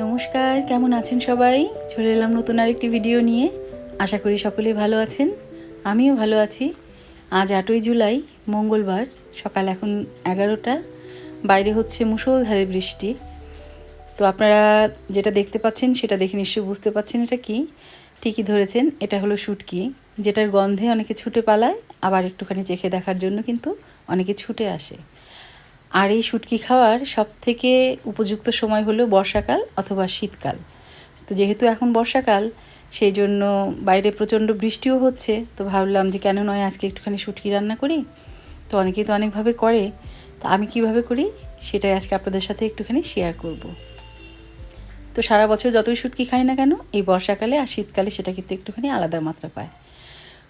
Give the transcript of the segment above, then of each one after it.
নমস্কার, কেমন আছেন সবাই? চলে এলাম নতুন আরেকটি ভিডিও নিয়ে। আশা করি সকলেই ভালো আছেন। আমিও ভালো আছি। আজ আটই জুলাই, মঙ্গলবার, সকাল এখন এগারোটা। বাইরে হচ্ছে মুষলধারে বৃষ্টি। তো আপনারা যেটা দেখতে পাচ্ছেন, সেটা দেখে নিশ্চয়ই বুঝতে পাচ্ছেন এটা কি। ঠিকই ধরেছেন, এটা হলো শুটকি, যেটার গন্ধে অনেকে ছুটে পালায়, আবার একটুখানি চেখে দেখার জন্য কিন্তু অনেকে ছুটে আসে। আর এই শুটকি খাওয়ার সব থেকে উপযুক্ত সময় হলো বর্ষাকাল অথবা শীতকাল। তো যেহেতু এখন বর্ষাকাল, সেই জন্য বাইরে প্রচণ্ড বৃষ্টিও হচ্ছে, তো ভাবলাম যে কেন নয় আজকে একটুখানি শুটকি রান্না করি। তো অনেকেই তো অনেকভাবে করে, তো আমি কীভাবে করি সেটাই আজকে আপনাদের সাথে একটুখানি শেয়ার করব। তো সারা বছর যতই শুটকি খাই না কেন, এই বর্ষাকালে আর শীতকালে সেটা কিন্তু একটুখানি আলাদা মাত্রা পায়।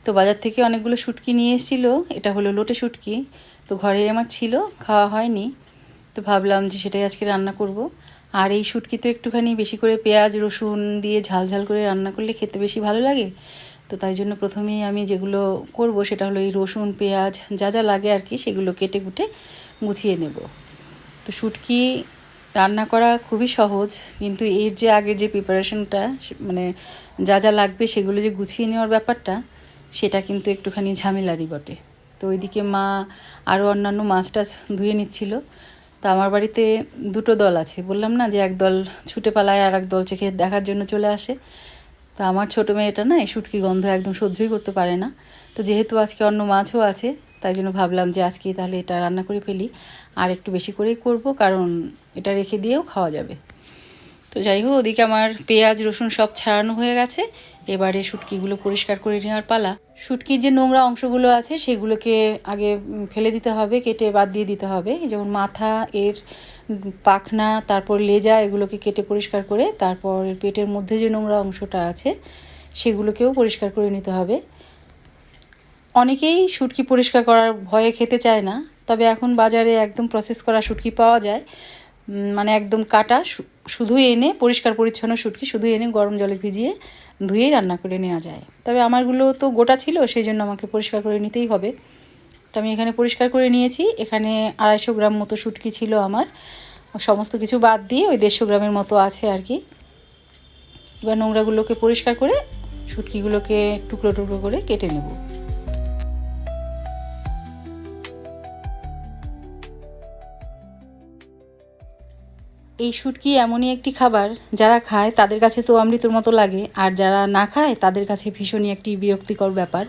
তো বাজার থেকে অনেকগুলো শুটকি নিয়ে এসেছিল। এটা হলো লোটে শুটকি। তো ঘরে আমার ছিল, খাওয়া হয়নি। তো ভাবলাম যে সেটাই আজকে রান্না করব। আর এই শুটকি তো একটুখানি বেশি করে পেঁয়াজ, রসুন দিয়ে ঝাল ঝাল করে রান্না করলে খেতে বেশি ভালো লাগে। তো তাই জন্য প্রথমেই আমি যেগুলো করব সেটা হলো এই রসুন, পেঁয়াজ যা যা লাগে আর কি সেগুলো কেটে কুটে গুছিয়ে নেব। তো শুটকি রান্না করা খুবই সহজ, কিন্তু এর যে আগের যে প্রিপারেশনটা মানে যা যা লাগবে সেগুলো যে গুছিয়ে নেওয়ার ব্যাপারটা সেটা কিন্তু একটুখানি ঝামেলারই বটে। তো ওইদিকে মা আরও অন্যান্য মাছ টাছ ধুয়ে নিচ্ছিল। তা আমার বাড়িতে দুটো দল আছে। বললাম না যে এক দল ছুটে পালায়, আর এক দল চেখে দেখার জন্য চলে আসে। তো আমার ছোটো মেয়েটা না এই শুটকির গন্ধ একদম সহ্যই করতে পারে না। তো যেহেতু আজকে অন্য মাছও আছে, তাই জন্য ভাবলাম যে আজকে তাহলে এটা রান্না করে ফেলি। আর একটু বেশি করেই করব, কারণ এটা রেখে দিয়েও খাওয়া যাবে। তো যাই হোক ওদিকে আমার পেঁয়াজ, রসুন সব ছাড়ানো হয়ে গেছে। এবারে শুটকিগুলো পরিষ্কার করে নেওয়ার পালা। শুটকির যে নোংরা অংশগুলো আছে, সেগুলোকে আগে ফেলে দিতে হবে, কেটে বাদ দিয়ে দিতে হবে। যেমন মাথা, এর পাখনা, তারপর লেজা, এগুলোকে কেটে পরিষ্কার করে, তারপর পেটের মধ্যে যে নোংরা অংশটা আছে, সেগুলোকেও পরিষ্কার করে নিতে হবে। অনেকেই শুটকি পরিষ্কার করার ভয়ে খেতে চায় না, তবে এখন বাজারে একদম প্রসেস করা শুটকি পাওয়া যায়। মানে একদম কাটা শুধু এনে, পরিষ্কার পরিচ্ছন্ন শুটকি শুধু এনে গরম জলে ভিজিয়ে ধুয়েই রান্না করে নেওয়া যায়। তবে আমারগুলো তো গোটা ছিল, সেই জন্য আমাকে পরিষ্কার করে নিতেই হবে। তো আমি এখানে পরিষ্কার করে নিয়েছি। এখানে আড়াইশো গ্রাম মতো শুটকি ছিল আমার। সমস্ত কিছু বাদ দিয়ে ওই দেড়শো গ্রামের মতো আছে আর কি। এবার নোংরাগুলোকে পরিষ্কার করে শুটকিগুলোকে টুকরো টুকরো করে কেটে নেব। এই শুটকি এমনই একটি খাবার যারা খায় তাদের কাছে তো অমৃতর মতো লাগে, আর যারা না খায় তাদের কাছে ভীষণই একটি বিরক্তিকর ব্যাপার।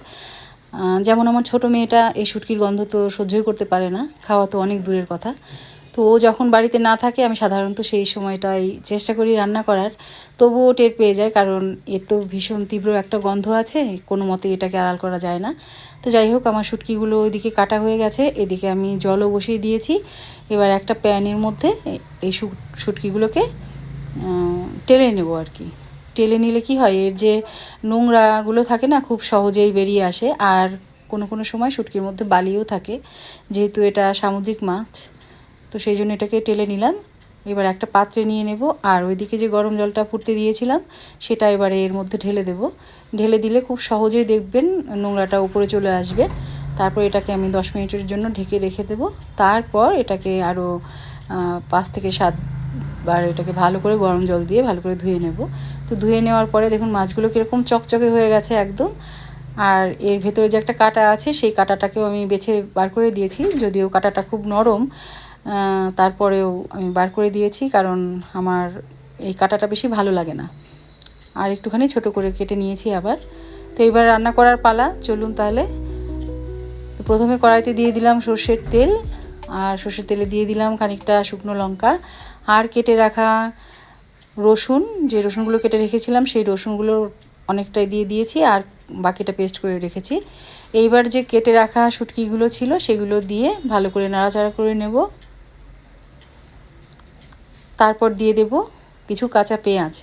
যেমন আমার ছোট মেয়েটা এই শুটকির গন্ধ তো সহ্যই করতে পারে না, খাওয়া তো অনেক দূরের কথা। তো ও যখন বাড়িতে না থাকে, আমি সাধারণত সেই সময়টাই চেষ্টা করি রান্না করার। তবুও টের পেয়ে যায়, কারণ এর তো ভীষণ তীব্র একটা গন্ধ আছে, কোনো মতে এটাকে আড়াল করা যায় না। তো যাই হোক, আমার শুটকিগুলো ওইদিকে কাটা হয়ে গেছে, এদিকে আমি জলও বসিয়ে দিয়েছি। এবার একটা প্যানের মধ্যে এই শুটকিগুলোকে টেলে নেব আর কি। টেলে নিলে কি হয়, এর যে নোংরাগুলো থাকে না, খুব সহজেই বেরিয়ে আসে, আর কোনো কোনো সময় শুটকির মধ্যে বালিও থাকে, যেহেতু এটা সামুদ্রিক মাছ। তো সেই জন্য এটাকে টেলে নিলাম। এবার একটা পাত্রে নিয়ে নেব। আর ওইদিকে যে গরম জলটা ফুটতে দিয়েছিলাম, সেটা এবারে এর মধ্যে ঢেলে দেব। ঢেলে দিলে খুব সহজেই দেখবেন নোংরাটা উপরে চলে আসবে। তারপর এটাকে আমি দশ মিনিটের জন্য ঢেকে রেখে দেব। তারপর এটাকে আরও পাঁচ থেকে সাত বার এটাকে ভালো করে গরম জল দিয়ে ভালো করে ধুয়ে নেব। তো ধুয়ে নেওয়ার পরে দেখুন মাছগুলো কীরকম চকচকে হয়ে গেছে একদম। আর এর ভেতরে যে একটা কাটা আছে, সেই কাটাটাকেও আমি বেছে বার করে দিয়েছি। যদিও কাটাটা খুব নরম তারপরেও আমি বার করে দিয়েছি কারণ আমার এই কাটাটা বেশি ভালো লাগে না। আর একটুখানি ছোট করে কেটে নিয়েছি আবার। তো এবার রান্না করার পালা, চলুন তাহলে। প্রথমে কড়াইতে দিয়ে দিলাম সর্ষের তেল, আর সর্ষের তেলে দিয়ে দিলাম খানিকটা শুকনো লঙ্কা। আর কেটে রাখা রসুন, যে রসুনগুলো কেটে রেখেছিলাম, সেই রসুনগুলো অনেকটাই দিয়ে দিয়েছি, আর বাকিটা পেস্ট করে রেখেছি। এইবার যে কেটে রাখা শুটকিগুলো ছিল, সেগুলো দিয়ে ভালো করে নাড়াচাড়া করে নেব। তারপর দিয়ে দেব কিছু কাঁচা পেঁয়াজ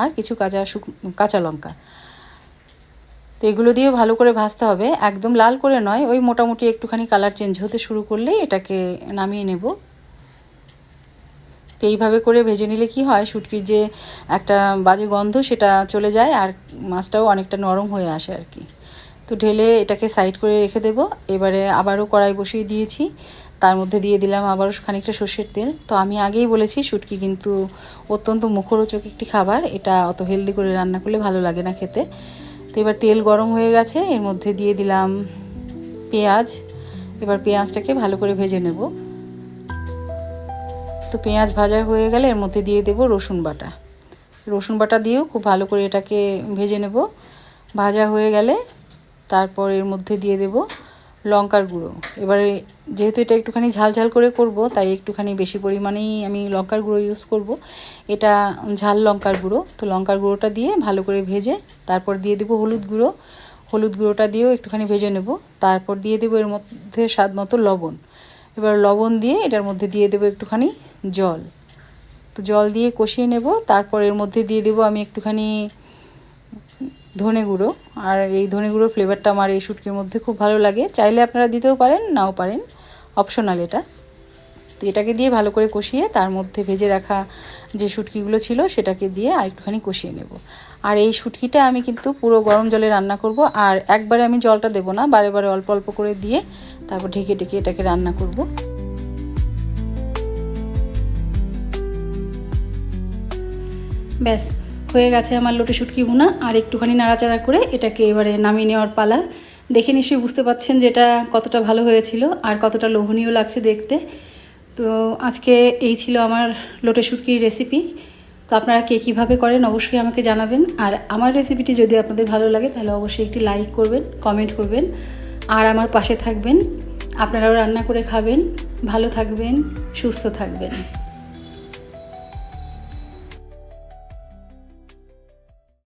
আর কিছু কাঁচা শুক, কাঁচা লঙ্কা। তো এগুলো দিয়ে ভালো করে ভাজতে হবে। একদম লাল করে নয়, ওই মোটামুটি একটুখানি কালার চেঞ্জ হতে শুরু করলেই এটাকে নামিয়ে নেব। তো এইভাবে করে ভেজে নিলে কি হয়, শুটকির যে একটা বাজে গন্ধ সেটা চলে যায় আর মাছটাও অনেকটা নরম হয়ে আসে আর কি। তো ঢেলে এটাকে সাইড করে রেখে দেব। এবারে আবারও কড়াই বসিয়ে দিয়েছি। তার মধ্যে দিয়ে দিলাম আবারও খানিকটা সর্ষের তেল। তো আমি আগেই বলেছি, শুটকি কিন্তু অত্যন্ত মুখরোচক একটি খাবার। এটা অত হেলদি করে রান্না করলে ভালো লাগে না খেতে। তো এবার তেল গরম হয়ে গেছে। এর মধ্যে দিয়ে দিলাম পেঁয়াজ। এবার পেঁয়াজটাকে ভালো করে ভেজে নেব। তো পেঁয়াজ ভাজা হয়ে গেলে এর মধ্যে দিয়ে দেব রসুন বাটা। রসুন বাটা দিয়েও খুব ভালো করে এটাকে ভেজে নেব। ভাজা হয়ে গেলে তারপর এর মধ্যে দিয়ে দেব লঙ্কার গুঁড়ো। এবারে যেহেতু এটা একটুখানি ঝাল ঝাল করে করব, তাই একটুখানি বেশি পরিমাণেই আমি লঙ্কার গুঁড়ো ইউজ করব। এটা ঝাল লঙ্কার গুঁড়ো, তো লঙ্কার গুঁড়োটা দিয়ে ভালো করে ভেজে তারপর দিয়ে দেব হলুদ গুঁড়ো। হলুদ গুঁড়োটা দিয়েও একটুখানি ভেজে নেব। তারপর দিয়ে দেবো এর মধ্যে স্বাদ মতো লবণ। এবার লবণ দিয়ে এটার মধ্যে দিয়ে দেবো একটুখানি জল। তো জল দিয়ে কষিয়ে নেব। তারপর এর মধ্যে দিয়ে দেবো আমি একটুখানি ধনে গুঁড়ো। আর এই ধনে গুঁড়োর ফ্লেভারটা আমার এই শুটকির মধ্যে খুব ভালো লাগে। চাইলে আপনারা দিতেও পারেন, নাও পারেন। অপশনাল এটা। তো এটাকে দিয়ে ভালো করে কষিয়ে তার মধ্যে ভেজে রাখা যে শুটকিগুলো ছিল সেটাকে দিয়ে আর একটুখানি কষিয়ে নেব। আর এই শুটকিটা আমি কিন্তু পুরো গরম জলে রান্না করব। আর একবারে আমি জলটা দেবো না, বারে বারে অল্প অল্প করে দিয়ে তারপর ঢেকে ঢেকে এটাকে রান্না করব। ব্যাস হয়ে গেছে আমার লোটে শুটকি বোনা আর একটুখানি নাড়াচাড়া করে এটাকে এবারে নামিয়ে নেওয়ার পালা। দেখে নিশ্চয়ই বুঝতে পাচ্ছেন যেটা কতটা ভালো হয়েছিল আর কতটা লোভনীয় লাগছে দেখতে। তো আজকে এই ছিল আমার লোটে শুটকির রেসিপি তো আপনারা কে কীভাবে করেন অবশ্যই আমাকে জানাবেন। আর আমার রেসিপিটি যদি আপনাদের ভালো লাগে, তাহলে অবশ্যই একটি লাইক করবেন কমেন্ট করবেন, আর আমার পাশে থাকবেন। আপনারাও রান্না করে খাবেন। ভালো থাকবেন, সুস্থ থাকবেন।